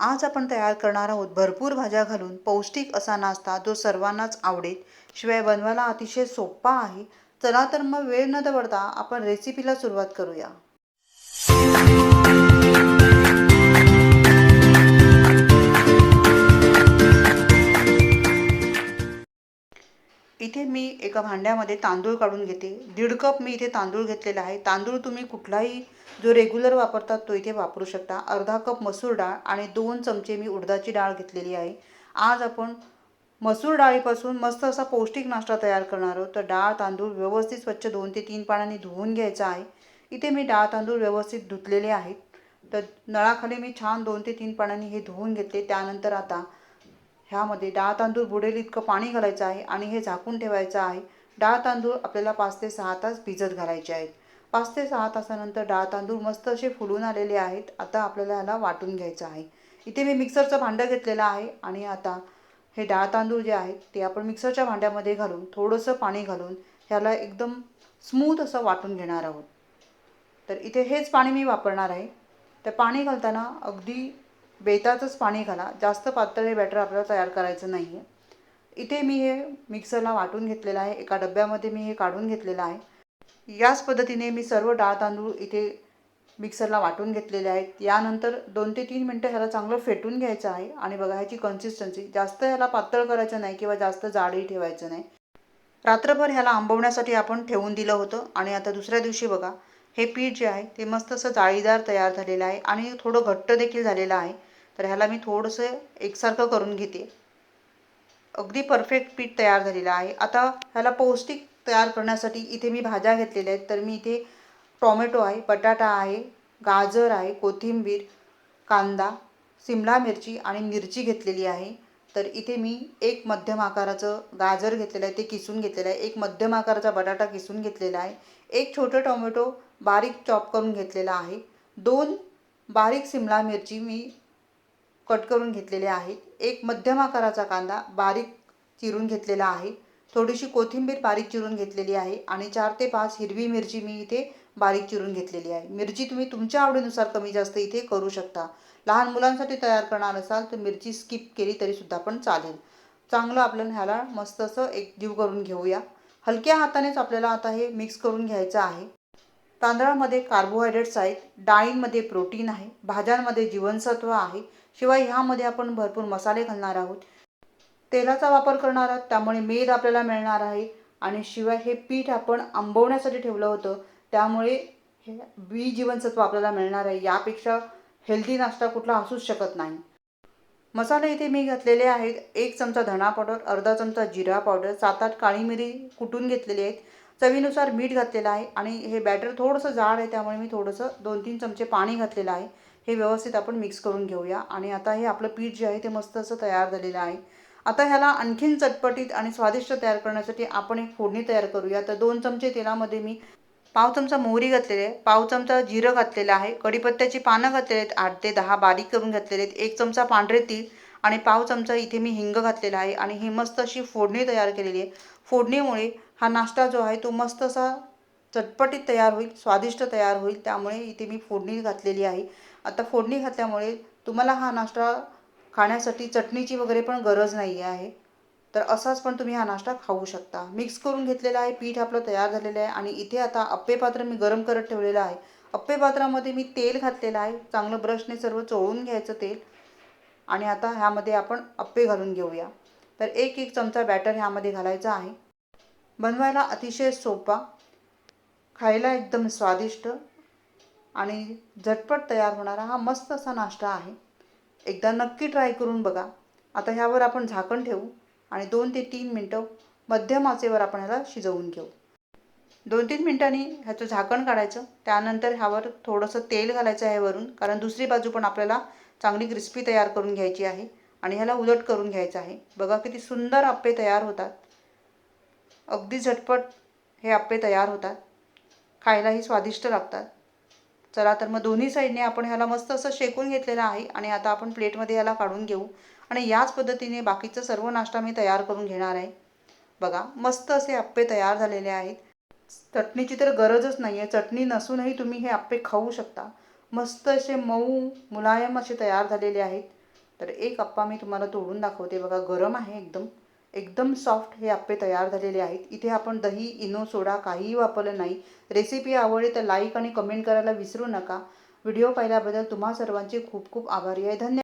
आज आपण तयार करणार आहोत भरपूर भाज्या घालून पौष्टिक असा नाश्ता जो सर्वांनाच आवडेल. शिवाय बनवायला अतिशय सोपा आहे. चला तर मग वेळ न दवडता आपण रेसिपीला सुरुवात करूया. इथे मी एका भांड्यामध्ये तांदूळ काढून घेते. दीड कप मी इथे तांदूळ घेतलेला आहे. तांदूळ तुम्ही कुठलाही जो रेग्युलर वापरतात तो इथे वापरू शकता. अर्धा कप मसूर डाळ आणि दोन चमचे मी उडदाची डाळ घेतलेली आहे. आज आपण मसूर डाळीपासून मस्त असा पौष्टिक नाश्ता तयार करणार आहोत. तर डाळ तांदूळ व्यवस्थित स्वच्छ दोन ते तीन पाण्याने धुवून घ्यायचा आहे. इथे मी डाळ तांदूळ व्यवस्थित धुतलेले आहेत. तर नळाखाली मी छान दोन ते तीन पाण्याने हे धुवून घेतले. त्यानंतर आता ह्यामध्ये डाळ तांदूळ बुडेल इतकं पाणी घालायचं आहे आणि हे झाकून ठेवायचं आहे. डाळ तांदूळ आपल्याला पाच ते सहा तास भिजत घालायचे आहेत. पाच ते सहा तासानंतर डाळ तांदूळ मस्त असे फुलून आलेले आहेत. आता आपल्याला ह्याला वाटून घ्यायचं आहे. इथे मी मिक्सरचं भांडं घेतलेलं आहे आणि आता हे डाळ तांदूळ जे आहेत ते आपण मिक्सरच्या भांड्यामध्ये घालून थोडंसं पाणी घालून ह्याला एकदम स्मूथ असं वाटून घेणार आहोत. तर इथे हेच पाणी मी वापरणार आहे. तर पाणी घालताना अगदी बेतातच पाणी घाला. जास्त पातळ हे बॅटर आपल्याला तयार करायचं नाही आहे इथे मी हे मिक्सरला वाटून घेतलेलं आहे. एका डब्यामध्ये मी हे काढून घेतलेलं आहे. याच पद्धतीने मी सर्व डाळ तांदूळ इथे मिक्सरला वाटून घेतलेले आहेत. यानंतर दोन ते तीन मिनटं ह्याला चांगलं फेटून घ्यायचं आहे. आणि बघा ह्याची कन्सिस्टन्सी जास्त ह्याला पातळ करायचं नाही किंवा जास्त जाडही ठेवायचं नाही. रात्रभर ह्याला आंबवण्यासाठी आपण ठेवून दिलं होतं. आणि आता दुसऱ्या दिवशी बघा हे पीठ जे आहे ते मस्त असं जाळीदार तयार झालेलं आहे. आणि थोडं घट्ट देखील झालेलं आहे. तर ह्याला मी थोडंसं एकसारखं करून घेते. अगदी परफेक्ट पीठ तयार झालेलं आहे. आता ह्याला पौष्टिक तयार करण्यासाठी इथे मी भाज्या घेतलेल्या आहेत. तर मी इथे टॉमॅटो आहे बटाटा आहे गाजर आहे कोथिंबीर कांदा सिमला मिरची आणि मिरची घेतलेली आहे. तर इथे मी एक मध्यम आकाराचं गाजर घेतलेलं आहे ते किसून घेतलेलं आहे. एक मध्यम आकाराचा बटाटा किसून घेतलेला आहे. एक छोटं टोमॅटो बारीक चॉप करून घेतलेला आहे. दोन बारीक सिमला मिरची मी कट करून घेतलेले आहेत एक मध्यम आकाराचा कांदा बारीक चिरून घेतलेला आहे. थोडीशी कोथिंबीर बारीक चिरून घेतलेली आहे आणि चार ते पाच हिरवी मिरची मी इथे बारीक चिरून घेतलेली आहे. मिरची तुम्ही तुमच्या आवडीनुसार कमी जास्त इथे करू शकता. लहान मुलांसाठी तयार करणार असाल तर मिरची स्किप केली तरीसुद्धा पण चालेल. चांगलं आपल्याला ह्याला मस्त असं एक जीव करून घेऊया. हलक्या हातानेच आपल्याला आता हे मिक्स करून घ्यायचं आहे. तांदळामध्ये कार्बोहायड्रेट्स आहेत. डाळींमध्ये प्रोटीन आहे. भाज्यांमध्ये जीवनसत्व आहे. शिवाय ह्यामध्ये आपण भरपूर मसाले घालणार आहोत. तेलाचा वापर करणार आहोत त्यामुळे मेद आपल्याला मिळणार आहे. आणि शिवाय हे पीठ आपण आंबवण्यासाठी ठेवलं होतं त्यामुळे हे बी जीवनसत्व आपल्याला मिळणार आहे. यापेक्षा हेल्दी नाश्ता कुठला असूच शकत नाही. मसाले इथे मी घातलेले आहेत. एक चमचा धणा पावडर अर्धा चमचा जिरा पावडर सात आठ काळी मिरी कुटून घेतलेली आहेत. चवीनुसार मीठ घातलेलं आहे आणि हे बॅटर थोडंसं जाड आहे त्यामुळे मी थोडंसं दोन तीन चमचे पाणी घातलेलं आहे. हे व्यवस्थित आपण मिक्स करून घेऊया. आणि आता हे आपलं पीठ जे आहे ते मस्त असं तयार झालेलं आहे. आता ह्याला आणखीन चटपटीत आणि स्वादिष्ट तयार करण्यासाठी आपण एक फोडणी तयार करूया. तर दोन चमचे तेलामध्ये मी पाव चमचा मोहरी घातलेली आहे. पाव चमचा जिरं घातलेलं आहे. कढीपत्त्याची पानं घातलेली आहेत. आठ ते दहा बारीक करून घातलेले आहेत. एक चमचा पांढरे तीळ आणि पाव चमचा इथे मी हिंग घातलेला आहे. आणि ही मस्त अशी फोडणी तयार केलेली आहे. फोडणीमुळे हा नाश्ता जो आहे तो मस्त असा चटपटीत तयार होईल स्वादिष्ट तयार होईल. त्यामुळे इथे मी फोडणी घातलेली आहे. आता फोडणी घातल्यामुळे तुम्हाला हा नाश्ता खाण्यासाठी चटणीची वगैरे पण गरज नाही आहे. तर असाच पण तुम्ही हा नाश्ता खाऊ शकता. मिक्स करून घेतलेला आहे पीठ आपलं तयार झालेलं आहे आणि इथे आता अप्पे पात्र मी गरम करत ठेवलेलं आहे. अप्पे पात्रामध्ये मी तेल घातलेलं आहे. चांगलं ब्रशने सर्व चोळून घ्यायचं तेल. आणि आता ह्यामध्ये आपण अप्पे घालून घेऊया. तर एक एक चमचा बॅटर ह्यामध्ये घालायचा आहे. बनवायला अतिशय सोपा. खायला एकदम स्वादिष्ट. आणि झटपट तयार होणारा हा मस्त असा नाश्ता आहे. एकदा नक्की ट्राय करून बघा. आता ह्यावर आपण झाकण ठेवू आणि दोन ते तीन मिनटं मध्यम आचेवर आपण ह्याला शिजवून घेऊ. दोन तीन मिनटांनी ह्याचं झाकण काढायचं. त्यानंतर ह्यावर थोडंसं तेल घालायचं आहे वरून कारण दुसरी बाजू पण आपल्याला चांगली क्रिस्पी तयार करून घ्यायची आहे आणि ह्याला उलट करून घ्यायचं आहे. बघा किती सुंदर आप्पे तयार होतात. अगदी झटपट हे आप्पे तयार होतात. खायलाही स्वादिष्ट लागतात. चला तर मग दोन्ही साईडने आपण ह्याला मस्त असं शेकून घेतलेलं आहे आणि आता आपण प्लेटमध्ये ह्याला काढून घेऊ. आणि याच पद्धतीने बाकीचं सर्व नाश्ता मी तयार करून घेणार आहे. बघा मस्त असे आप्पे तयार झालेले आहेत. चटणीची तर गरजच नाही आहे चटणी नसूनही तुम्ही हे आप्पे खाऊ शकता. मस्त असे मऊ मुलायम असे तयार झालेले आहेत. तर एक अप्पा मी तुम्हाला तोडून दाखवते. बघा गरम आहे एकदम. एकदम सॉफ्ट हे आप्पे तयार झालेले आहेत. इथे आपण दही इनो सोडा काहीही वापरलं नाही. रेसिपी आवडली तर लाईक आणि कमेंट करायला विसरू नका. व्हिडिओ पाहिल्याबद्दल तुम्हा सर्वांचे खूप खूप आभारी आहे. धन्यवाद.